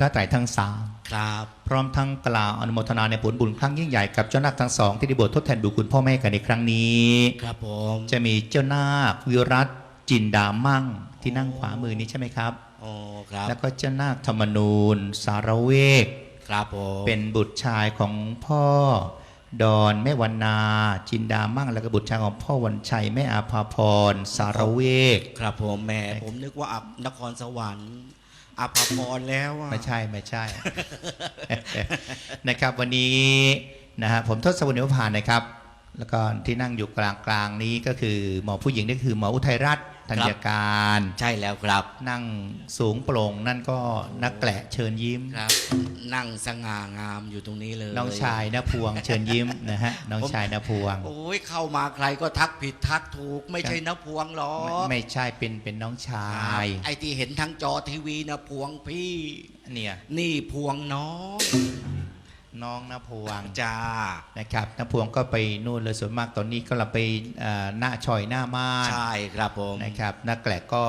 พระไตรทั้งสามครับพร้อมทั้งกล่าวอนุโมทนาในผลบุญครั้งยิ่งใหญ่กับเจ้านาคทั้งสองที่ได้บวชทดแทนบุญคุณพ่อแม่กันในครั้งนี้ ครับผมจะมีเจ้านาควิรัตจินดามั่งที่นั่งขวามือนี้ใช่ไหมครับโอ้ครับ แล้วก็เจ้านาคธรรมนูญ สารเวกครับผมเป็นบุตรชายของพ่อดอนแม่วันนา จินดามั่งแล้วก็บุตรชายของพ่อวันชัยแม่อาภาพรสารเวก ครับผมแหม่ผมนึกว่าอับนครสวรรค์ อภพรแล้วอะ ไม่ใช่ไม่ใช่ นะครับ วันนี้นะฮะผมทศวรรณนิพพานนะครับ แล้วก็ที่นั่งอยู่กลางกลางๆนี้ก็คือหมอผู้หญิงนี่คือหมออุทัยรัตน์ธัญการ ใช่แล้วครับ นั่งสูงโปร่งนั่นก็นักแกละเชิญยิ้มครับ นั่งสง่างามอยู่ตรงนี้เลยน้องชายนพวงเชิญยิ้มนะฮะน้องชายนพวงโอ้ยเข้ามาใครก็ทักผิดทักถูก ไม่ใช่นะพวงหรอไม่กไม่ใช่เป็นเป็นน้องชาครับยไอ้ที่เห็นทั้งจอทีวีนะพวงพี่ เนี่ยนี่พวงน้อง น้องนพวงจ้านะครับนพวงก็ไปนู่นเลยส่วนมากตอนนี้ก็เราไปเอ่อหน้าชอยหน้าม่านใช่ครับผมนะครับนักแกละก็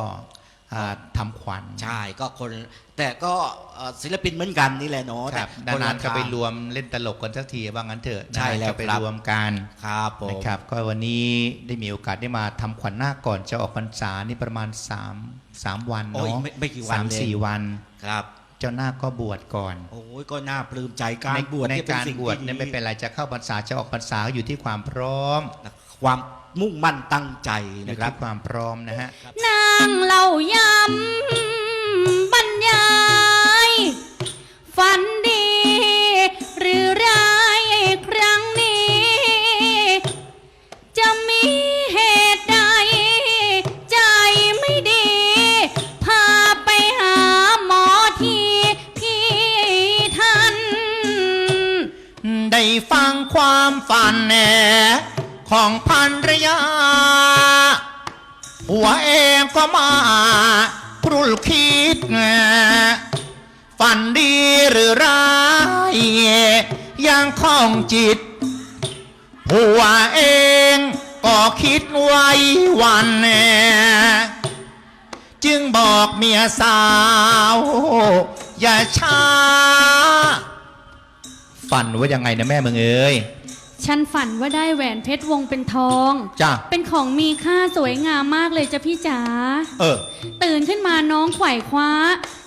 อ่าทำขวัญใช่ก็คนแต่ก็เอ่อศิลปินเหมือนกันนี่แหละเนาะครับแต่คนนาละนๆก็ไปทางรวมเล่นตลกกันสักทีว่างั้นเถอะนะใช่แล้วก็ไปครับรวมกันครับผมนะครับ ก็วันนี้ได้มีโอกาสได้มาทำขวัญหน้าคก่อนจะออกพรรษานี่ประมาณ3 3วันโอ้ยเนาะไม่ไม่กี่วันสามเลยสี่วันครับ เจ้าหน้าคก็บวชก่อนโอ้ยก็น่าปลื้มใจการในบวชในนี่เป็นการสิ่งบวชที่เนี่ยดีไม่เป็นไรจะเข้าพรรษาจะออกพรรษาอยู่ที่ความพร้อม ความมุ่งมั่นตั้งใจอยู่นะครับที่ความพร้อมนะฮะนางเล่ายำบรรยา มาพรุลคิดแหนฝันดีหรือร้ายยังคล่องจิต หัวเองก็คิดไว้วันแหนจึงบอกเมียสาว อย่าช้า ฝันว่ายังไงนะแม่มึงเอ้ย ฉันฝันว่าได้แหวนเพชรวงเป็นทอง จ้ะ เป็นของมีค่าสวยงามมากเลยจ้ะพี่จ๋า เออตื่นขึ้นมาน้องไขว่คว้า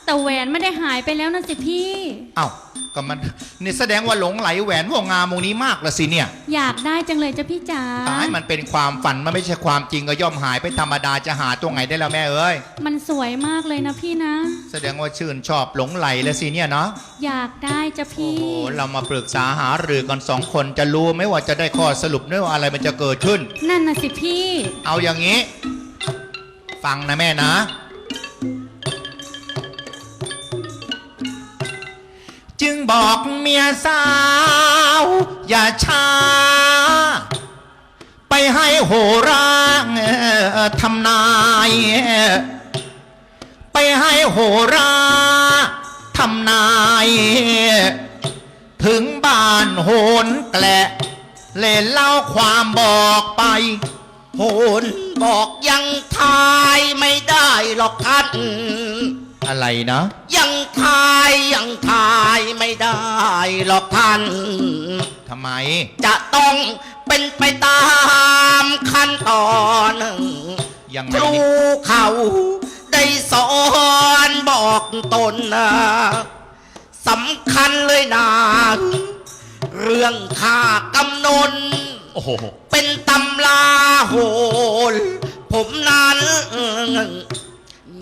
แต่แหวนไม่ได้หายไปแล้วนะสิพี่ เอ้า ก็มันนี่แสดงว่าหลงไหลแหวนวงงามวงนี้มากละสิเนี่ย อยากได้จังเลยจ้ะพี่จ๋าตายมันเป็นความฝันมันไม่ใช่ความจริงก็ย่อมหายไปธรรมดาจะหาตัวไงได้แล้วแม่เอ้ยมันสวยมากเลยนะพี่นะ แสดงว่าชื่นชอบหลงไหลละสิเนี่ยเนาะอยากได้จ้ะโอ้พี่โหเรามาปรึกษาหารือกันสองคนจะรู้ไหมว่าจะได้ข้อสรุปด้วยว่าอะไรมันจะเกิดขึ้น นั่นน่ะสิพี่ เอาอย่างนี้ ฟังนะแม่นะ จึงบอกเมียสาว อย่าช้า ไปให้โหราทำนาย ไปให้โหราทำนาย ถึงบ้านโหนแกละเล่นเล่าความบอกไป โหนบอกยังทายไม่ได้หรอกท่านอะไรนะ ท่านทำไม จะต้องเป็นไปตามขั้นตอนยังไงครูนี่เขาได้สอนบอกตนนะสำคัญเลยนะเรื่องค่ากำนน โอ้โห เป็นตำลาโหนผมนั้น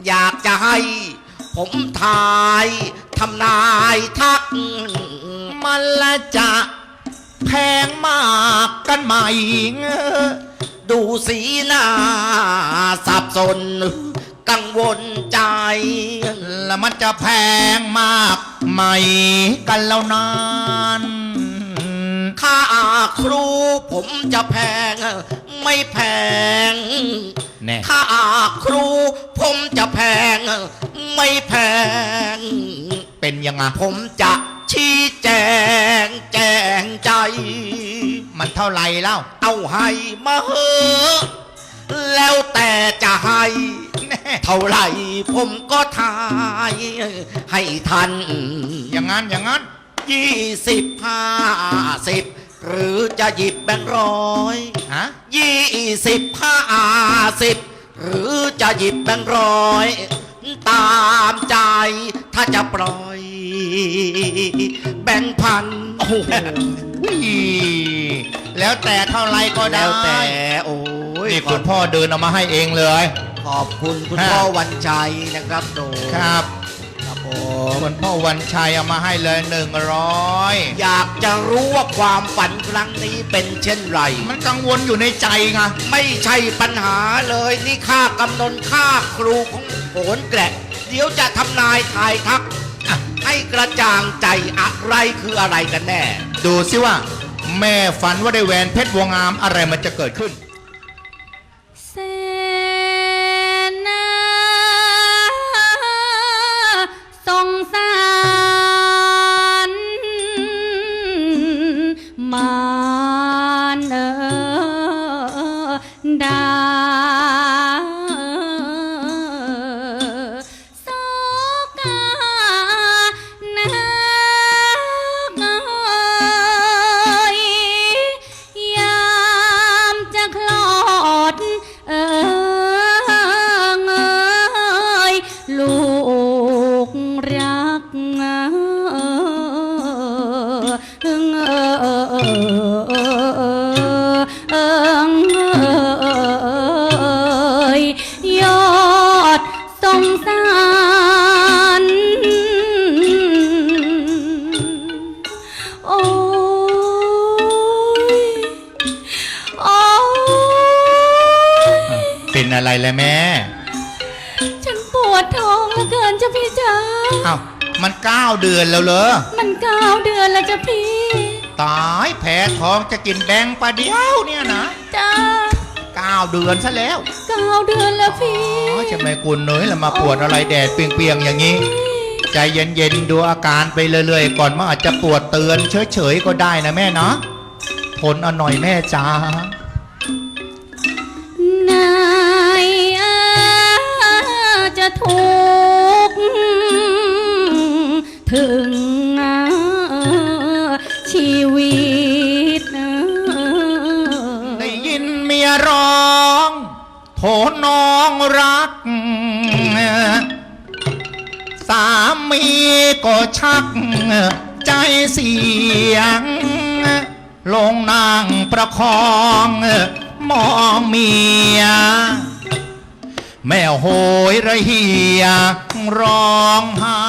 อยากจะให้ ผมทายทำนายทัก มันละจะแพงมากกันไหมดูสีหน้าสับสน กังวลใจ แล้วมันจะแพงมากไหมกันแล้วนานค่าครูผมจะแพงไม่แพงแน่ค่าครูผมจะแพงไม่แพง เป็นยังไงผมจะชี้แจงแจงใจ มันเท่าไหรเล่าเอาให้มาเหอะแล้วแต่จะให้แเท่าไหร่ผมก็ทาย ให้ทัน อย่างนั้นอย่างนั้นยี่สิบห้าสิบหรือจะหยิบแบงค์ร้อยฮะยี่สิบห้าสิบหรือจะหยิบแบงค์ร้อย ตามใจถ้าจะปล่อย แบงค์พันโอ้โหแล้วแต่เท่าไรก็ได้แล้วแต่โอ้ยนี่ขคุอบณพ่อเดินเอามาให้เองเลย ขอบคุณคุณฮะพ่อวันชัยนะครับโดครับครับผมคุณพ่อวันชัยเอามาให้เลยหนึ่งร้อยอยากจะรู้ว่าความฝันครั้งนี้เป็นเช่นไร มันกังวลอยู่ในใจไงไม่ใช่ปัญหาเลย นี่ค่ากำนนค่าครูของโหนแกละเดี๋ยวจะทำนายทายทักอะ ให้กระจ่างใจอะไรคืออะไรกันแน่ ดูสิว่า แม่ฝันว่าได้แหวนเพชรวงงามอะไรมันจะเกิดขึ้นแสนนาสงสารมานเออดา เออยอดสงสารโอ้ยโอ้ยเป็นอะไรเลยแม่ ฉันปวดท้องเหลือเกินจ้ะพี่จ๋าเอ้า มันเก้าเดือนแล้วเหรอ มันเก้าเดือนแล้วจ้ะพี่ ตายแผลท้องจะกินแบงค์ปลาเดียวเนี่ยนะจ้าเก้าเดือนซะแล้วเก้าเดือนแล้วพี่ อ๋อจะไม่กุนเนยแล้วมาปวดอะไรแดดเปรียงๆอย่างนี้ ใจเย็นๆดูอาการไปเรื่อยๆ ก่อนมันอาจจะปวดเตือนเฉยๆก็ได้นะแม่เนาะทนเอาหน่อยแม่จ้า เสียง ลงนางประคองมองเมีย แม่โหยระเหียร้องไห้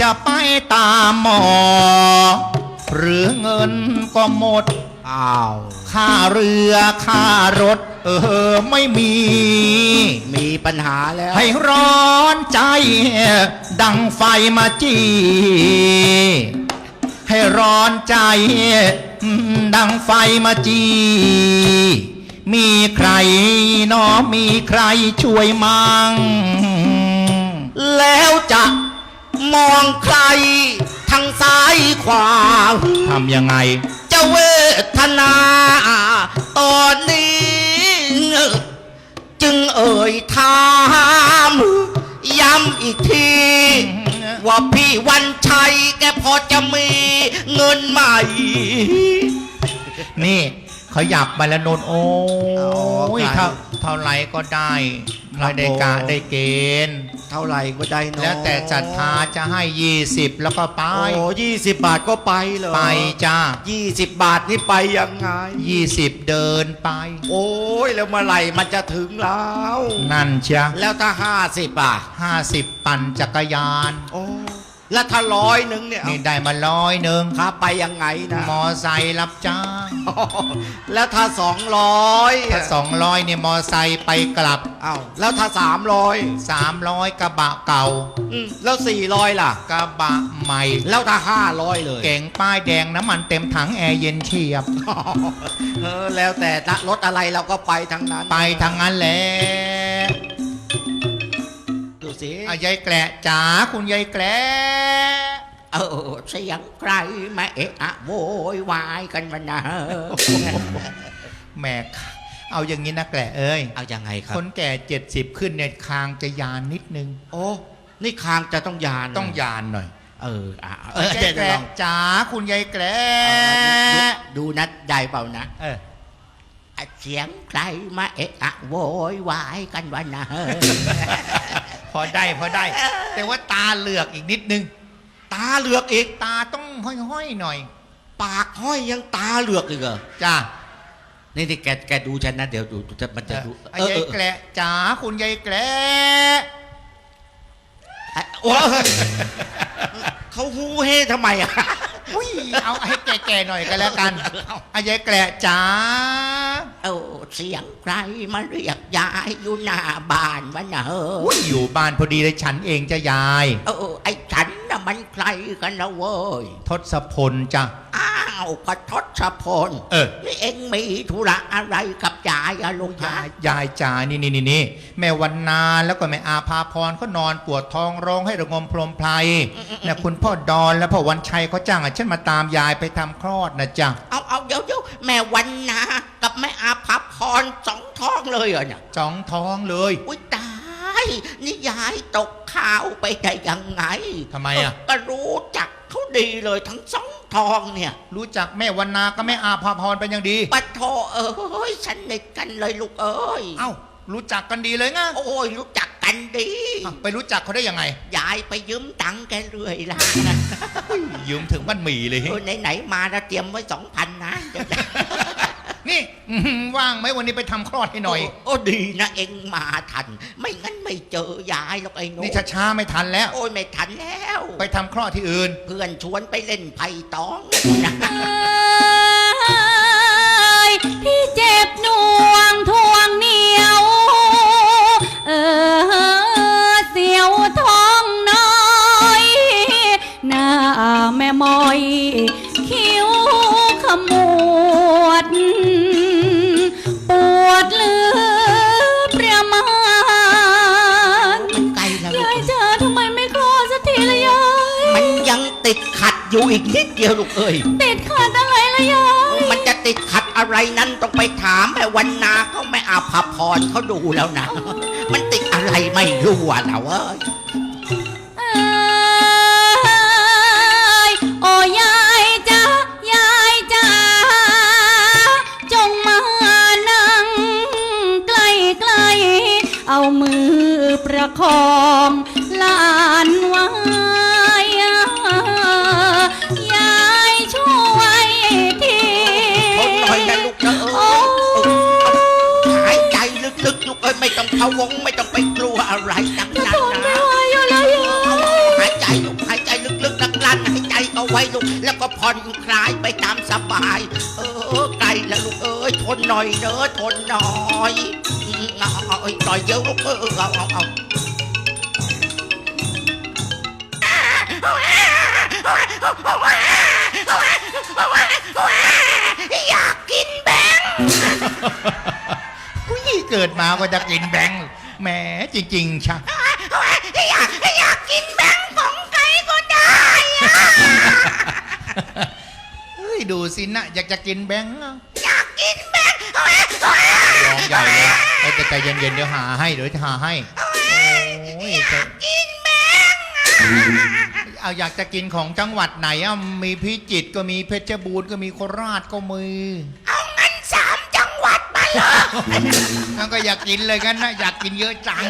จะไปตามหมอ หรือเงินก็หมดอ้าว ค่าเรือค่ารถ เออไม่มี มีปัญหาแล้ว ให้ร้อนใจ ดังไฟมาจีให้ร้อนใจ ดังไฟมาจีมีใครหนอมีใครช่วยมังแล้วจะมองใครทางซ้ายขวาทำยังไง จะเวทนาตอนนี้ จึงเอ่ยถามย้ำอีกที ว่าพี่วันชัยแกพอจะมีเงินใหม่ นี่ ขยับมาแล้วนนโอ้อ๋อยเท่าเท่าไหรก็ได้ไม่ได้กะได้เกณฑ์ เท่าไหร่ก็ได้เนอะแล้วแต่ศรัทธาจะให้ยี่สิบแล้วก็ไป โอ้ยี่สิบบาทก็ไปเหรอไปจ้ายี่สิบบาทนี่ไปยังไงยี่สิบเดินไป โอ้ยแล้วเมื่อไหร่มันจะถึงแล้วนั่นเชียแล้วถ้าห้าสิบอะห้าสิบปั่นจักรยาน โอ้ แล้วถ้าร้อยหนึ่งเนี่ยนี่ได้มาร้อยหนึ่งขาไปยังไงนะมอไซค์รับจ้างแล้วถ้าสองร้อยถ้าสองร้อยเนี่ยมอไซค์ไปกลับอ้าวแล้วถ้าสามร้อยสามร้อยกระบะเก่าแล้วสี่ร้อยล่ะกระบะใหม่ แล้วถ้าห้าร้อยเลย เก่งป้ายแดงน้ำมันเต็มถังแอร์เย็นเฉียบเออแล้วแต่ละรถอะไรเราก็ไปทั้งนั้น ไปทางนั้นแหละ ดูสิอายายแกละจ๋าคุณยายแกละเออเสียงใครมาเอะอะโวยวายกันมานะแหม่เอาอย่างนี้นะแกละเอ้ยเอายังไงครับ คนแก่เจ็ดสิบขึ้นเนี่ยคางจะยานนิดนึง โอ้นี่คางจะต้องยานต้องยานหน่อย เอออะเออยายเดี๋ยวแกลละองจ๋าคุณยายแกละเออดูดูนะได้เปล่านะเอออะเสียงใครมาเอะอะโวยวายกันวะนะ พอได้พอได้ แต่ว่าตาเหลือกอีกนิดนึง ตาเหลือกอีกตาต้องห้อยๆหน่อย ปากห้อยยังตาเหลือกอีกเหรอจ้านี่นี่แกแกดูฉันนะเดี๋ยวดูจะมันจะดูไอ้ยายแกละจ๋าคุณยายแกละเออโอ้ยเขาฮูเฮทำไมอะอุ้ยเอาให้แก่ๆหน่อยก็แล้วกันไอ้ยายแกละจ๋า เอาเสียงใครมาเรียกยายอยู่หน้าบ้านวะนะเฮ้อุ้ยยอยู่บ้านพอดีเลยฉันเองจะยาย เออไอ้ฉันน่ะมันใครกันนะเว้ยทศพลจ้ะอ้าวพระทศพลเออ นี่เอ็งมีธุระอะไรกับยายอะลุงยาชายยยายจ๋านี่นี่นี่นี่แม่วันนาแล้วก็แม่อาภาพรเขานอนปวดท้องร้องให้ระงมพรมไพรนะคุณพ่อดอนและพ่อวันชัยเขาจ้างให้ฉันมาตามยายไปทำคลอดนะจ๊ะเอาเอาเดี๋ยวเดี๋ยวแม่วันนากับ แม่อาภัพพรสองท้องเลยเหรอเนี่ยจ้องท้องเลยอุ้ยตายนี่ยายตกข่าวไปได้ยังไงทำไมอะ ก็รู้จักเขาดีเลยทั้งสองท้องเนี่ย รู้จักแม่วันนากับแม่อาภาพรเป็นอย่างดี ปะโทเอ้ยสนิทกันเลยลูกเอ้ยเอ้า รู้จักกันดีเลยไงโอ้ยรู้จักกันดีอะไปรู้จักเขาได้ยังไง ยายไปยืมตังค์แกเรื่อยละนะ ยืมถึงบ้านหมี่เลย เออไหนๆมาแล้วเตรียมไว้สองพันนะเดี๋ยวจะ นี่อื้อหือว่างไหมวันนี้ไปทำคลอดให้หน่อย โอ้ดีนะเอ็งมาทัน ไม่งั้นไม่เจอยายหรอกไอ้หนูนี่ช้าๆไม่ทันแล้ว โอ้ยไม่ทันแล้ว ไปทำคลอดที่อื่น เพื่อนชวนไปเล่นไพ่ตองนะเอ้ยพี่เจ็บหน่วงทวงเหนียว เออเสียวท้องน้อย หน้าแม่มอย อยู่อีกนิดเดียวลูกเอ้ยติดขัดอะไรละยายมันจะติดขัดอะไรนั้นต้องไปถามแม่วันนาเขาแม่อาภาพรเขาดูแล้วนะ มันติดอะไรไม่รู้อะนะเว้ยเอ้ยโอ้ยายจ้ายายจ้าจงมานั่งใกล้ใกล้ๆเอามือประคองหลานไว้ ไม่ต้องพะวงไม่ต้องไปกลัวอะไรทั้งจะนั้นทนไม่นะไหวอยู่แล้วยายหายใจลูกหายใจลึกๆดังๆหายใจเอาไว้ลูกแล้วก็ผ่อนคลายไปตามสบาย เออไกลแล้วลูกเอ้ยทนหน่อยเนอะทนหน่อยอืมเอาเอาเอาต่อยเยอะลูกเออเออเอาเอาเอาอยากกินแบงค์ผู้ย เกิดมาก็จะกินแบงค์แหมจริงๆชะอยากอยากกินแบงค์ของใครก็ได้อะเฮ้ยดูสินะอยากจะกินแบงค์อะอยากกินแบงค์ร้องใหญ่เลยเอาแต่ใจเย็นๆเดี๋ยวหาให้เดี๋ยวจะหาให้โอ้ยใจกินแบงค์เอาอยากจะกินของจังหวัดไหนอะมีพิจิตรก็มีเพชรบูรณ์ก็มีโคราชก็มีเอางั้ นั่นก็อยากกินเลยกันนะอยากกินเยอะจัง